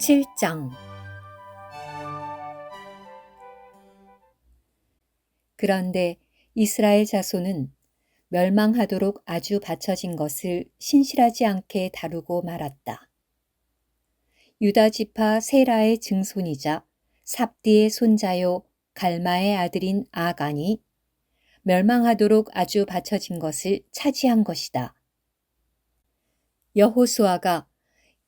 17장 그런데 이스라엘 자손은 멸망하도록 아주 받쳐진 것을 신실하지 않게 다루고 말았다. 유다 지파 세라의 증손이자 삽디의 손자요 갈마의 아들인 아간이 멸망하도록 아주 받쳐진 것을 차지한 것이다. 여호수아가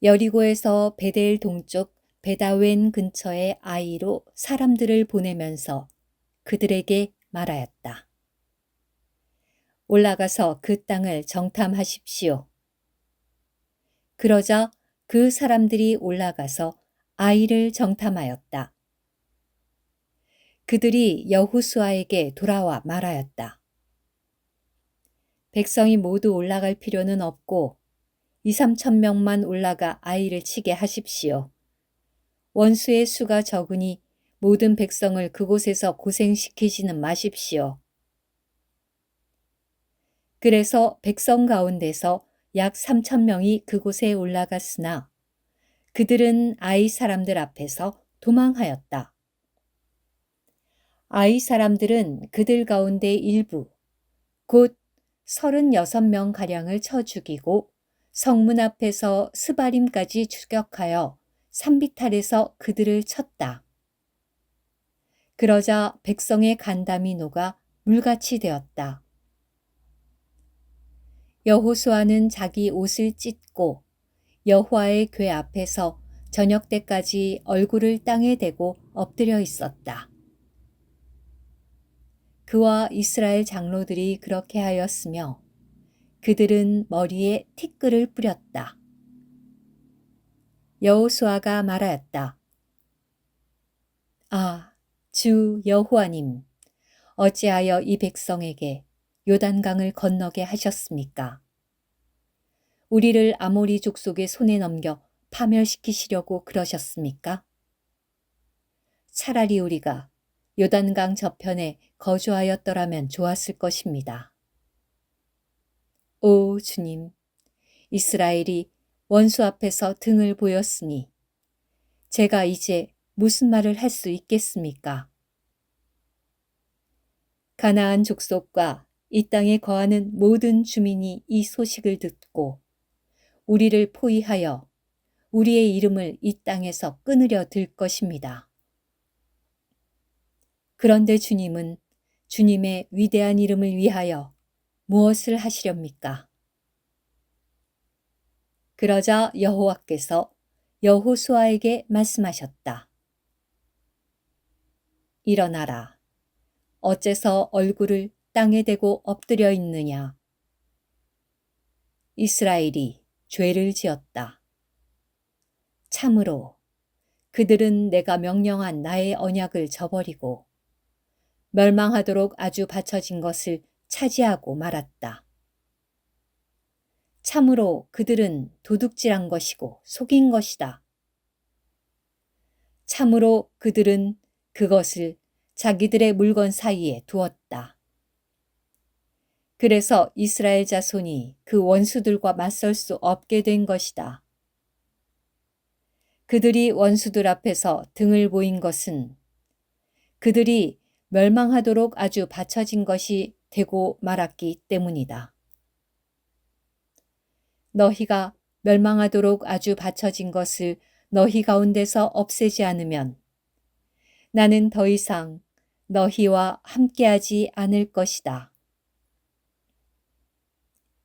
여리고에서 베델 동쪽 베다웬 근처의 아이로 사람들을 보내면서 그들에게 말하였다. 올라가서 그 땅을 정탐하십시오. 그러자 그 사람들이 올라가서 아이를 정탐하였다. 그들이 여후수아에게 돌아와 말하였다. 백성이 모두 올라갈 필요는 없고 2, 3천 명만 올라가 아이를 치게 하십시오. 원수의 수가 적으니 모든 백성을 그곳에서 고생시키지는 마십시오. 그래서 백성 가운데서 약 3천 명이 그곳에 올라갔으나 그들은 아이 사람들 앞에서 도망하였다. 아이 사람들은 그들 가운데 일부, 곧 36명 가량을 쳐 죽이고 성문 앞에서 스바림까지 추격하여 산비탈에서 그들을 쳤다. 그러자 백성의 간담이 녹아 물같이 되었다. 여호수아는 자기 옷을 찢고 여호와의 궤 앞에서 저녁 때까지 얼굴을 땅에 대고 엎드려 있었다. 그와 이스라엘 장로들이 그렇게 하였으며 그들은 머리에 티끌을 뿌렸다. 여호수아가 말하였다. 아, 주 여호와님, 어찌하여 이 백성에게 요단강을 건너게 하셨습니까? 우리를 아모리 족속의 손에 넘겨 파멸시키시려고 그러셨습니까? 차라리 우리가 요단강 저편에 거주하였더라면 좋았을 것입니다. 오 주님, 이스라엘이 원수 앞에서 등을 보였으니 제가 이제 무슨 말을 할 수 있겠습니까? 가나안 족속과 이 땅에 거하는 모든 주민이 이 소식을 듣고 우리를 포위하여 우리의 이름을 이 땅에서 끊으려 들 것입니다. 그런데 주님은 주님의 위대한 이름을 위하여 무엇을 하시렵니까? 그러자 여호와께서 여호수아에게 말씀하셨다. 일어나라. 어째서 얼굴을 땅에 대고 엎드려 있느냐? 이스라엘이 죄를 지었다. 참으로 그들은 내가 명령한 나의 언약을 저버리고 멸망하도록 아주 바쳐진 것을 차지하고 말았다. 참으로 그들은 도둑질한 것이고 속인 것이다. 참으로 그들은 그것을 자기들의 물건 사이에 두었다. 그래서 이스라엘 자손이 그 원수들과 맞설 수 없게 된 것이다. 그들이 원수들 앞에서 등을 보인 것은 그들이 멸망하도록 아주 받쳐진 것이 되고 말았기 때문이다. 너희가 멸망하도록 아주 받쳐진 것을 너희 가운데서 없애지 않으면 나는 더 이상 너희와 함께하지 않을 것이다.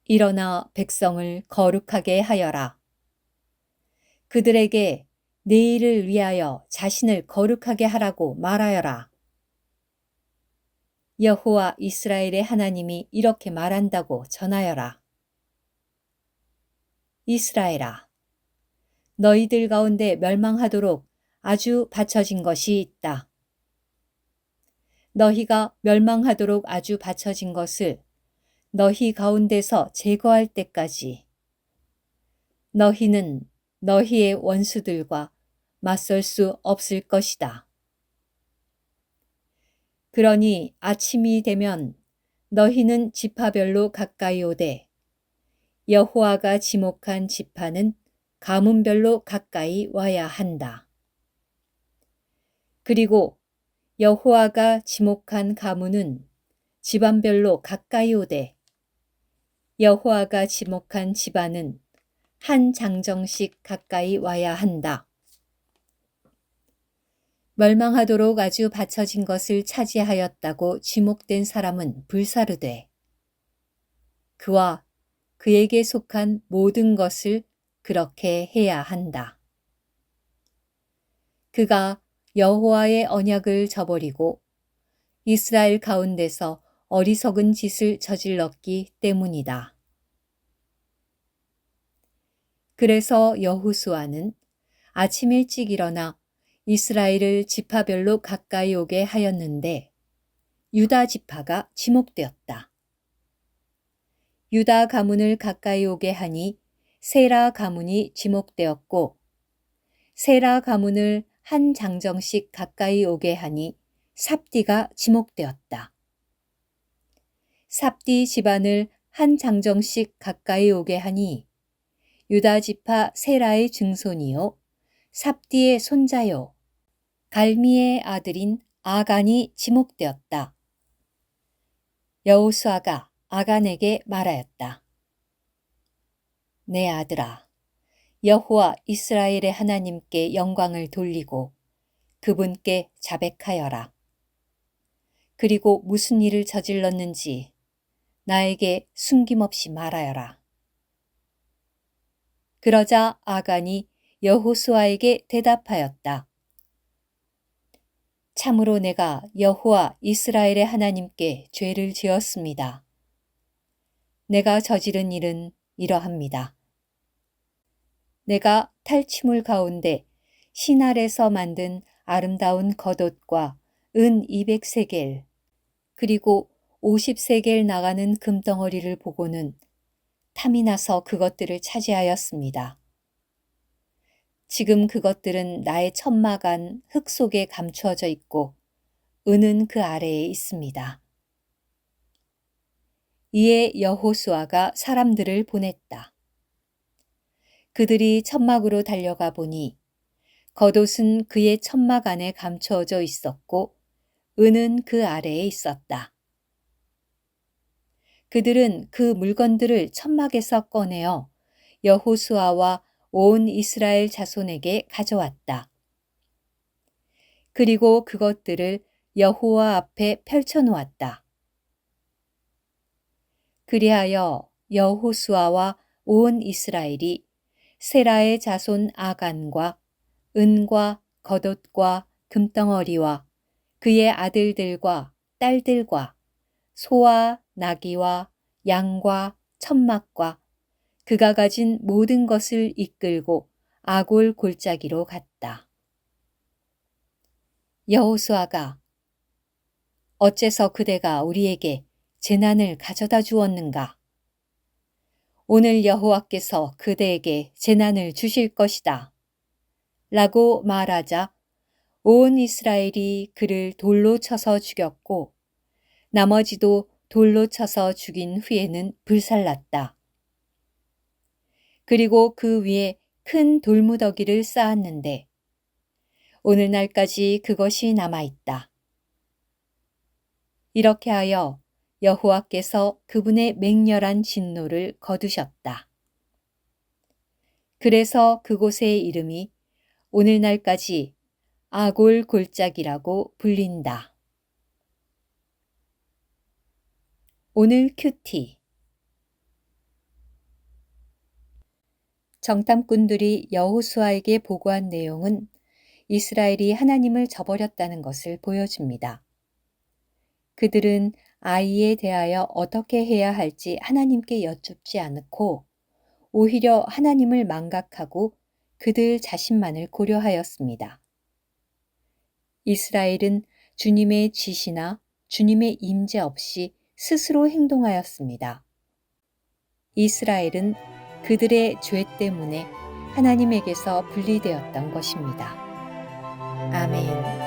일어나 백성을 거룩하게 하여라. 그들에게 내일을 위하여 자신을 거룩하게 하라고 말하여라. 여호와 이스라엘의 하나님이 이렇게 말한다고 전하여라. 이스라엘아, 너희들 가운데 멸망하도록 아주 바쳐진 것이 있다. 너희가 멸망하도록 아주 바쳐진 것을 너희 가운데서 제거할 때까지 너희는 너희의 원수들과 맞설 수 없을 것이다. 그러니 아침이 되면 너희는 지파별로 가까이 오되 여호와가 지목한 지파는 가문별로 가까이 와야 한다. 그리고 여호와가 지목한 가문은 집안별로 가까이 오되 여호와가 지목한 집안은 한 장정씩 가까이 와야 한다. 멸망하도록 아주 받쳐진 것을 차지하였다고 지목된 사람은 불사르되 그와 그에게 속한 모든 것을 그렇게 해야 한다. 그가 여호와의 언약을 저버리고 이스라엘 가운데서 어리석은 짓을 저질렀기 때문이다. 그래서 여호수아는 아침 일찍 일어나 이스라엘을 지파별로 가까이 오게 하였는데 유다 지파가 지목되었다. 유다 가문을 가까이 오게 하니 세라 가문이 지목되었고 세라 가문을 한 장정씩 가까이 오게 하니 삽디가 지목되었다. 삽디 집안을 한 장정씩 가까이 오게 하니 유다 지파 세라의 증손이요 삽디의 손자요 갈미의 아들인 아간이 지목되었다. 여호수아가 아간에게 말하였다. 내 아들아, 여호와 이스라엘의 하나님께 영광을 돌리고 그분께 자백하여라. 그리고 무슨 일을 저질렀는지 나에게 숨김없이 말하여라. 그러자 아간이 여호수아에게 대답하였다. 참으로 내가 여호와 이스라엘의 하나님께 죄를 지었습니다. 내가 저지른 일은 이러합니다. 내가 탈취물 가운데 신알에서 만든 아름다운 겉옷과 은 200세겔 그리고 50세겔 나가는 금덩어리를 보고는 탐이 나서 그것들을 차지하였습니다. 지금 그것들은 나의 천막 안 흙 속에 감추어져 있고 은은 그 아래에 있습니다. 이에 여호수아가 사람들을 보냈다. 그들이 천막으로 달려가 보니 겉옷은 그의 천막 안에 감추어져 있었고 은은 그 아래에 있었다. 그들은 그 물건들을 천막에서 꺼내어 여호수아와 온 이스라엘 자손에게 가져왔다. 그리고 그것들을 여호와 앞에 펼쳐 놓았다. 그리하여 여호수아와 온 이스라엘이 세라의 자손 아간과 은과 겉옷과 금덩어리와 그의 아들들과 딸들과 소와 나귀와 양과 천막과 그가 가진 모든 것을 이끌고 아골 골짜기로 갔다. 여호수아가 어째서 그대가 우리에게 재난을 가져다 주었는가? 오늘 여호와께서 그대에게 재난을 주실 것이다. 라고 말하자 온 이스라엘이 그를 돌로 쳐서 죽였고 나머지도 돌로 쳐서 죽인 후에는 불살랐다. 그리고 그 위에 큰 돌무더기를 쌓았는데 오늘날까지 그것이 남아있다. 이렇게 하여 여호와께서 그분의 맹렬한 진노를 거두셨다. 그래서 그곳의 이름이 오늘날까지 아골 골짜기라고 불린다. 오늘 큐티 정탐꾼들이 여호수아에게 보고한 내용은 이스라엘이 하나님을 저버렸다는 것을 보여줍니다. 그들은 아이에 대하여 어떻게 해야 할지 하나님께 여쭙지 않고 오히려 하나님을 망각하고 그들 자신만을 고려하였습니다. 이스라엘은 주님의 지시나 주님의 임재 없이 스스로 행동하였습니다. 이스라엘은 그들의 죄 때문에 하나님에게서 분리되었던 것입니다. 아멘.